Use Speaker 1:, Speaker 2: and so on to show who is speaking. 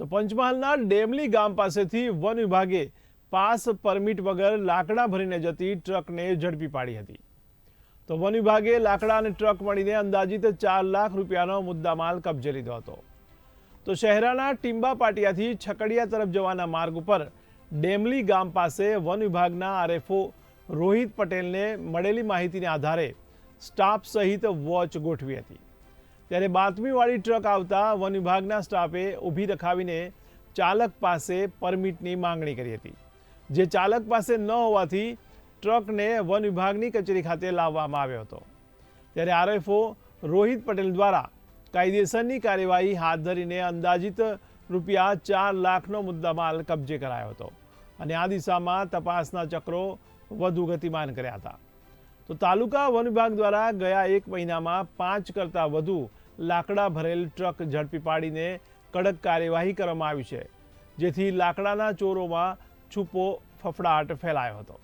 Speaker 1: તો પંચમહાલના ડેમલી ગામ પાસેથી વન વિભાગે પાસ પરમિટ વગર લાકડા ભરીને જતી ટ્રકને ઝડપી પાડી હતી. તો વન વિભાગે લાકડા અને ટ્રક મળીને અંદાજિત ચાર લાખ રૂપિયાનો મુદ્દામાલ કબજે લીધો હતો. તો શહેરાના ટીંબા પાટિયાથી છકડિયા તરફ જવાના માર્ગ ઉપર ડેમલી ગામ પાસે વન વિભાગના આરએફઓ રોહિત પટેલને મળેલી માહિતીને આધારે સ્ટાફ સહિત વોચ ગોઠવી હતી. ત્યારે બાતમીવાળી ટ્રક આવતા વન વિભાગના સ્ટાફે ઊભી રખાવીને ચાલક પાસે પરમિટની માંગણી કરી હતી. જે ચાલક પાસે ન હોવાથી ટ્રકને વન વિભાગની કચેરી ખાતે લાવવામાં આવ્યો હતો. ત્યારે આરએફઓ રોહિત પટેલ દ્વારા કાયદેસરની કાર્યવાહી હાથ ધરીને અંદાજિત રૂપિયા ચાર લાખનો મુદ્દામાલ કબજે કરાયો હતો અને આ દિશામાં તપાસના ચક્રો વધુ ગતિમાન કર્યા હતા. તો તાલુકા વન વિભાગ દ્વારા ગયા એક મહિનામાં પાંચ કરતાં વધુ લાકડા ભરેલ ટ્રક ઝડપી પાડીને કડક કાર્યવાહી કરવામાં આવી છે, જેથી લાકડાના ચોરોમાં છૂપો ફફડાટ ફેલાયો હતો.